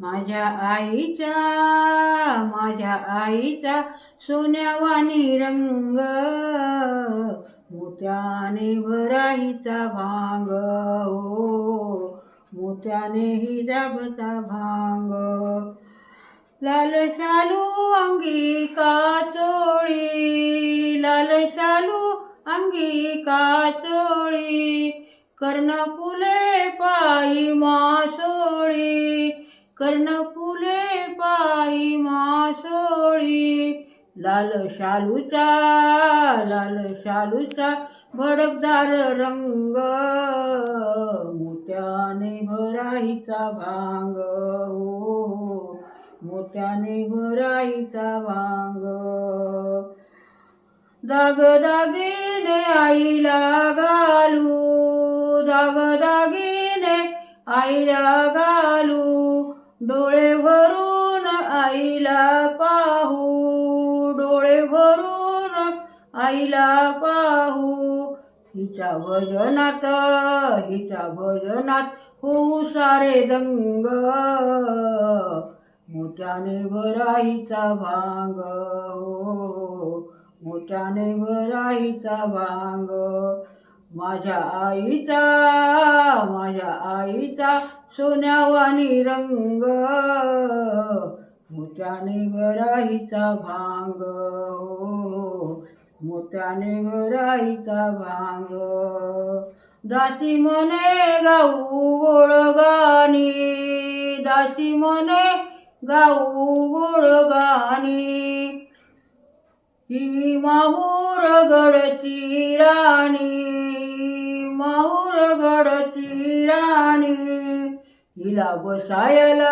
माझ्या आईचा माझ्या आईचा सोन्यावानी रंग मोत्याने भराईचा भांग हो मोत्याने हिजाबचा भांग. लाल शालू अंगी काचोळी लाल शालू अंगी काचोळी कर्ण फुले पायी मासोळी कर्ण फुले पायी मासोळी. लाल शालूचा लाल शालूचा भडकदार रंग. मोत्याने भराईचा भांग. हो, हो, हो. मोत्याने भराईचा भांग. दाग दागिने आईला घालू. दाग दागिने आईला घालू. डोळे भरून आईला पाहू डोळे भरून आईला पाहू. हिच्या भजनात हिच्या भजनात होऊ सारे दंग. मोठ्याने भराईचा भांग हो. मोठ्याने भराईचा भांग. माझ्या आईचा माझ्या आईचा सोन्यावानी रंग मोठ्याने भराईचा भांग हो मोठ्याने भराईचा भांग. दासी मने गाऊ गोड गाणी दासी मने गाऊ गोड गाणी ही माहूर गडची हिला बसायला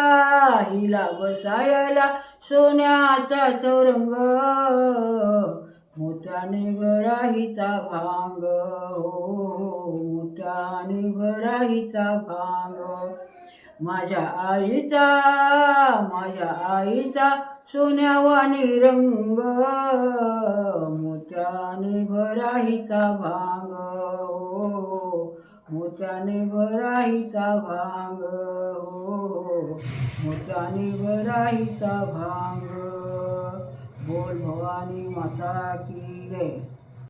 हिला बसायला सोन्याचा चौरंग मोठ्याने भराईचा भांग हो मोठ्याने भराईचा भांग. माझ्या आईचा माझ्या आईचा सोन्यावानी रंग मोत्याने भराईचा भांग. मोत्याने भराईचा भांग हो. मोत्याने भराईचा भांग. बोल भवानी माता की जय